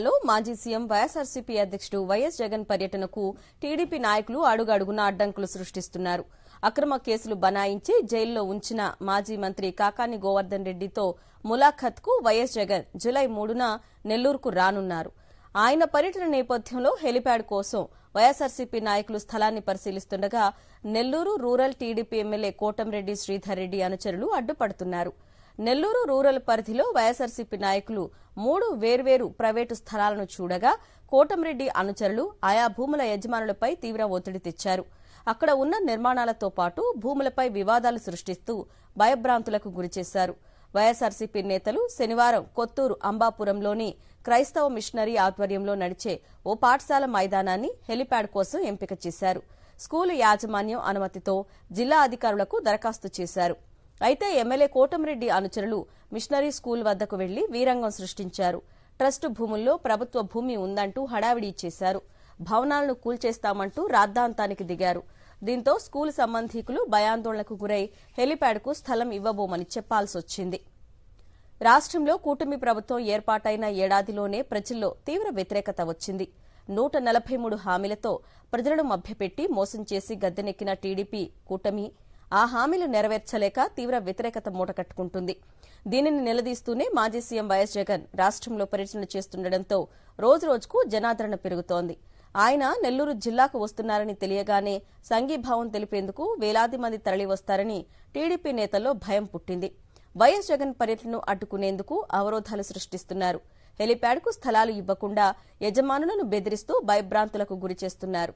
లో మాజీ సీఎం వైఎస్ఆర్సీపీ అధ్యక్షుడు వైఎస్ జగన్ పర్యటనకు టీడీపీ నాయకులు అడుగడుగున అడ్డంకులు సృష్టిస్తున్నారు. అక్రమ కేసులు బనాయించి జైల్లో ఉంచిన మాజీ మంత్రి కాకాని గోవర్ధన్ రెడ్డితో ములాఖత్కు వైఎస్ జగన్ జులై మూడున నెల్లూరుకు రానున్నారు. ఆయన పర్యటన నేపథ్యంలో హెలిప్యాడ్ కోసం వైఎస్ఆర్సీపీ నాయకులు స్థలాన్ని పరిశీలిస్తుండగా Nellore rural TDP MLA Kotamreddy Sridhar Reddy అనుచరులు అడ్డుపడుతున్నారు. నెల్లూరు రూరల్ పరిధిలో వైఎస్ఆర్సీపీ నాయకులు మూడు వేర్వేరు ప్రైవేటు స్థలాలను చూడగా కోటంరెడ్డి అనుచరులు ఆయా భూముల యజమానులపై తీవ్ర ఒత్తిడి తెచ్చారు. అక్కడ ఉన్న నిర్మాణాలతో పాటు భూములపై వివాదాలు సృష్టిస్తూ భయభ్రాంతులకు గురిచేశారు వైఎస్ఆర్సీపీ నేతలు శనివారం కొత్తూరు అంబాపురంలోని క్రైస్తవ మిషనరీ ఆధ్వర్యంలో నడిచే ఓ పాఠశాల మైదానాన్ని హెలిప్యాడ్ కోసం ఎంపిక చేశారు. స్కూలు యాజమాన్యం అనుమతితో జిల్లా అధికారులకు దరఖాస్తు చేశారు. అయితే ఎమ్మెల్యే కోటమిరెడ్డి అనుచరులు మిషనరీ స్కూల్ వద్దకు వెళ్ళి వీరంగం సృష్టించారు. ట్రస్టు భూముల్లో ప్రభుత్వ భూమి ఉందంటూ హడావిడి చేశారు. భవనాలను కూల్చేస్తామంటూ రాద్ధాంతానికి దిగారు. దీంతో స్కూల్ సంబంధీకులు భయాందోళనకు గురై హెలిప్యాడ్కు స్థలం ఇవ్వబోమని చెప్పాల్సొచ్చింది. రాష్ట్రంలో కూటమి ప్రభుత్వం ఏర్పాటైన ఏడాదిలోనే ప్రజల్లో తీవ్ర వ్యతిరేకత వచ్చింది. నూట నలభై మూడు హామీలతో ప్రజలను మభ్యపెట్టి మోసం చేసి గద్దెనెక్కిన టీడీపీ కూటమి ఆ హామీలు నెరవేర్చలేక తీవ్ర వ్యతిరేకత మూటకట్టుకుంటుంది దీనిని నిలదీస్తూనే మాజీ సీఎం వైఎస్ జగన్ రాష్ట్రంలో పర్యటన చేస్తుండటంతో రోజురోజుకు జనాదరణ పెరుగుతోంది. ఆయన నెల్లూరు జిల్లాకు వస్తున్నారని తెలియగానే సంఘీభావం తెలిపేందుకు వేలాది మంది తరలివస్తారని టీడీపీ నేతల్లో భయం పుట్టింది. వైఎస్ జగన్ పర్యటనను అడ్డుకునేందుకు అవరోధాలు సృష్టిస్తున్నారు. హెలిప్యాడ్కు స్థలాలు ఇవ్వకుండా యజమానులను బెదిరిస్తూ భయభ్రాంతులకు గురిచేస్తున్నారు.